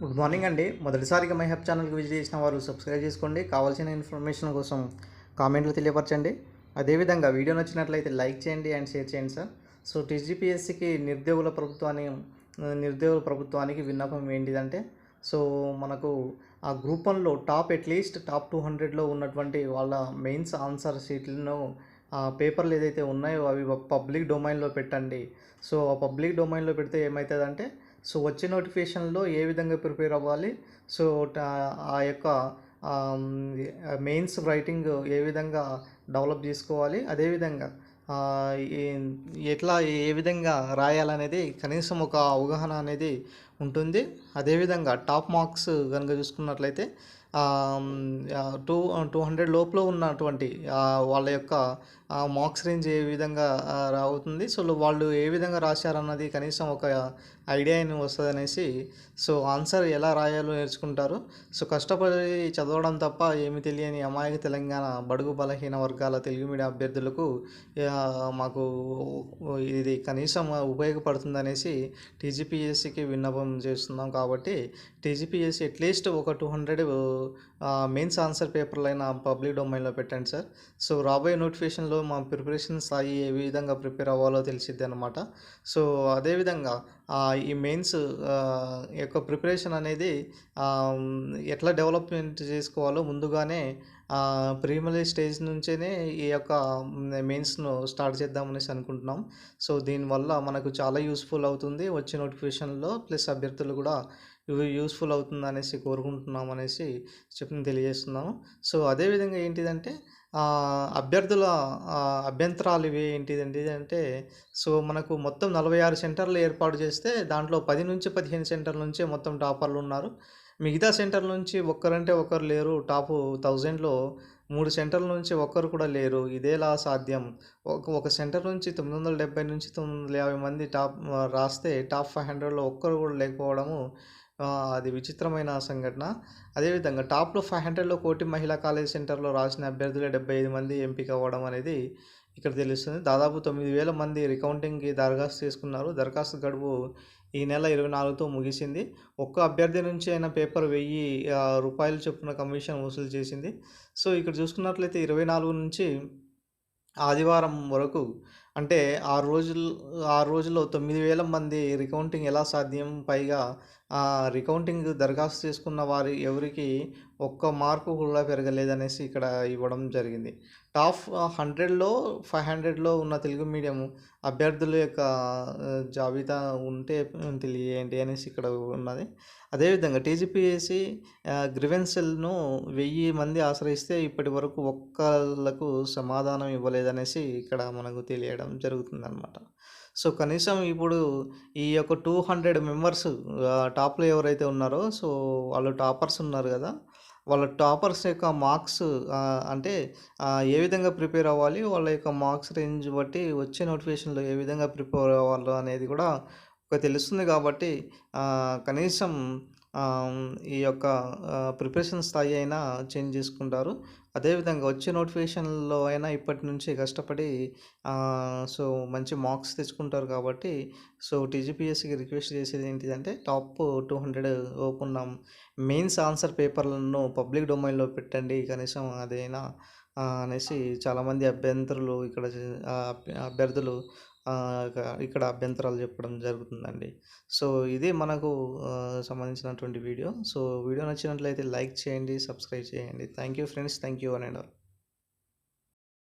Good morning అండి. మొదటిసారిగా my హెప్ ఛానల్కి విజిట్ చేసిన వారు సబ్స్క్రైబ్ చేసుకోండి. కావాల్సిన ఇన్ఫర్మేషన్ కోసం కామెంట్లు తెలియపరచండి. అదేవిధంగా వీడియో నచ్చినట్లయితే లైక్ చేయండి అండ్ షేర్ చేయండి సార్. సో టీజీపీఎస్సికి నిర్దేవుల ప్రభుత్వాన్ని నిర్దేవుల ప్రభుత్వానికి విన్నపం ఏంటిదంటే సో మనకు ఆ గ్రూప్ వన్లో టాప్ అట్లీస్ట్ టాప్ టూ హండ్రెడ్లో ఉన్నటువంటి వాళ్ళ మెయిన్స్ ఆన్సర్ షీట్లను ఆ పేపర్లు ఏదైతే ఉన్నాయో అవి పబ్లిక్ డొమైన్లో పెట్టండి. సో ఆ పబ్లిక్ డొమైన్లో పెడితే ఏమవుతుందంటే సో వచ్చే నోటిఫికేషన్లో ఏ విధంగా ప్రిపేర్ అవ్వాలి? సో ఆ యొక్క మెయిన్స్ రైటింగ్ ఏ విధంగా డెవలప్ చేసుకోవాలి? అదేవిధంగా ఎట్లా ఏ విధంగా రాయాలనేది కనీసం ఒక అవగాహన అనేది ఉంటుంది. అదేవిధంగా టాప్ మార్క్స్ కనుక చూసుకున్నట్లయితే టూ టూ హండ్రెడ్ లోపల ఉన్నటువంటి వాళ్ళ యొక్క మార్క్స్ రేంజ్ ఏ విధంగా రావుతుంది సో వాళ్ళు ఏ విధంగా రాశారన్నది కనీసం ఒక ఐడియా వస్తుంది అనేసి సో ఆన్సర్ ఎలా రాయాలో నేర్చుకుంటారు. సో కష్టపడి చదవడం తప్ప ఏమి తెలియని అమాయక తెలంగాణ బడుగు బలహీన వర్గాల తెలుగు మీడియా అభ్యర్థులకు మాకు ఇది కనీసం ఉపయోగపడుతుంది అనేసి టీజీపీఎస్సికి విన్నపం చేస్తున్నాం కాబట్టి టీజీపీఎస్సీ అట్లీస్ట్ ఒక టూ హండ్రెడ్ మెయిన్స్ ఆన్సర్ పేపర్లైన పబ్లిక్ డొమైన్లో పెట్టండి సార్. సో రాబోయే నోటిఫికేషన్లో మా ప్రిపరేషన్ స్థాయి ఏ విధంగా ప్రిపేర్ అవ్వాలో తెలిసిద్ది అనమాట సో అదేవిధంగా ఈ మెయిన్స్ యొక్క ప్రిపరేషన్ అనేది ఎట్లా డెవలప్మెంట్ చేసుకోవాలో ముందుగానే ప్రీమరీ స్టేజ్ నుంచేనే ఈ యొక్క మెయిన్స్ను స్టార్ట్ చేద్దామనేసి అనుకుంటున్నాం. సో దీనివల్ల మనకు చాలా యూస్ఫుల్ అవుతుంది. వచ్చే నోటిఫికేషన్లో ప్లస్ అభ్యర్థులు కూడా యూస్ఫుల్ అవుతుంది అనేసి కోరుకుంటున్నాం అనేసి చెప్పి తెలియజేస్తున్నాము. సో అదేవిధంగా ఏంటిదంటే అభ్యర్థుల అభ్యంతరాలు ఇవి ఏంటిదండి అంటే సో మనకు మొత్తం నలభై ఆరు సెంటర్లు ఏర్పాటు చేస్తే దాంట్లో పది నుంచి పదిహేను సెంటర్ల నుంచే మొత్తం టాపర్లు ఉన్నారు. మిగతా సెంటర్ల నుంచి ఒక్కరంటే ఒకరు లేరు. టాపు థౌజండ్లో మూడు సెంటర్ల నుంచి ఒక్కరు కూడా లేరు. ఇదేలా సాధ్యం. ఒక ఒక సెంటర్ నుంచి తొమ్మిది వందల డెబ్బై నుంచి తొమ్మిది వందల యాభై మంది టాప్ రాస్తే టాప్ ఫైవ్ హండ్రెడ్లో ఒక్కరు కూడా లేకపోవడము అది విచిత్రమైన సంఘటన. అదేవిధంగా టాప్లో ఫైవ్ హండ్రెడ్లో కోటి మహిళా కాలేజ్ సెంటర్లో రాసిన అభ్యర్థులే డెబ్బై ఐదు మంది ఎంపిక అవ్వడం అనేది ఇక్కడ తెలుస్తుంది. దాదాపు తొమ్మిది వేల మంది రికౌంటింగ్కి దరఖాస్తు చేసుకున్నారు. దరఖాస్తు గడువు ఈ నెల ఇరవై నాలుగుతో ముగిసింది. ఒక్క అభ్యర్థి నుంచి అయిన పేపర్ వెయ్యి రూపాయలు చొప్పున కమిషన్ వసూలు చేసింది. సో ఇక్కడ చూసుకున్నట్లయితే ఇరవై నాలుగు నుంచి ఆదివారం వరకు అంటే ఆ రోజులు ఆ రోజుల్లో తొమ్మిది వేల మంది రికౌంటింగ్ ఎలా సాధ్యం? పైగా ఆ రికౌంటింగ్ దరఖాస్తు చేసుకున్న వారి ఎవరికి ఒక్క మార్కు కూడా పెరగలేదనేసి ఇక్కడ ఇవ్వడం జరిగింది. టాప్ హండ్రెడ్లో ఫైవ్ హండ్రెడ్లో ఉన్న తెలుగు మీడియం అభ్యర్థుల యొక్క జాబితా ఉంటే తెలియండి అనేసి ఇక్కడ ఉన్నది. అదేవిధంగా టీజీపీఎస్సి గ్రివెన్సెల్ను వెయ్యి మంది ఆశ్రయిస్తే ఇప్పటి వరకు ఒక్కళ్ళకు సమాధానం ఇవ్వలేదనేసి ఇక్కడ మనకు తెలియడం జరుగుతుందన్నమాట. సో కనీసం ఇప్పుడు ఈ యొక్క టూ హండ్రెడ్ మెంబర్స్ టాప్లో ఎవరైతే ఉన్నారో సో వాళ్ళు టాపర్స్ ఉన్నారు కదా వాళ్ళ టాపర్స్ యొక్క మార్క్స్ అంటే ఏ విధంగా ప్రిపేర్ అవ్వాలి వాళ్ళ యొక్క మార్క్స్ రేంజ్ బట్టి వచ్చే నోటిఫికేషన్లో ఏ విధంగా ప్రిపేర్ అవ్వాలో అనేది కూడా ఒక తెలుస్తుంది కాబట్టి కనీసం ఈ యొక్క ప్రిపరేషన్ స్థాయి అయినా చేంజ్ చేసుకుంటారు. అదేవిధంగా వచ్చే నోటిఫికేషన్లో అయినా ఇప్పటి నుంచి కష్టపడి సో మంచి మార్క్స్ తెచ్చుకుంటారు కాబట్టి సో టీజీపీఎస్సికి రిక్వెస్ట్ చేసేది ఏంటిదంటే top two hundred open mains answer పేపర్లను పబ్లిక్ డొమైన్లో పెట్టండి కనీసం అదైనా అనేసి చాలామంది అభ్యంతరులు ఇక్కడ అభ్యర్థులు ఇక్కడ అభ్యంతరాలు చెప్పడం జరుగుతుందండి. సో ఇది మనకు సంబంధించినటువంటి వీడియో. సో వీడియో నచ్చినట్లయితే లైక్ చేయండి సబ్స్క్రైబ్ చేయండి. Thank you friends thank you అని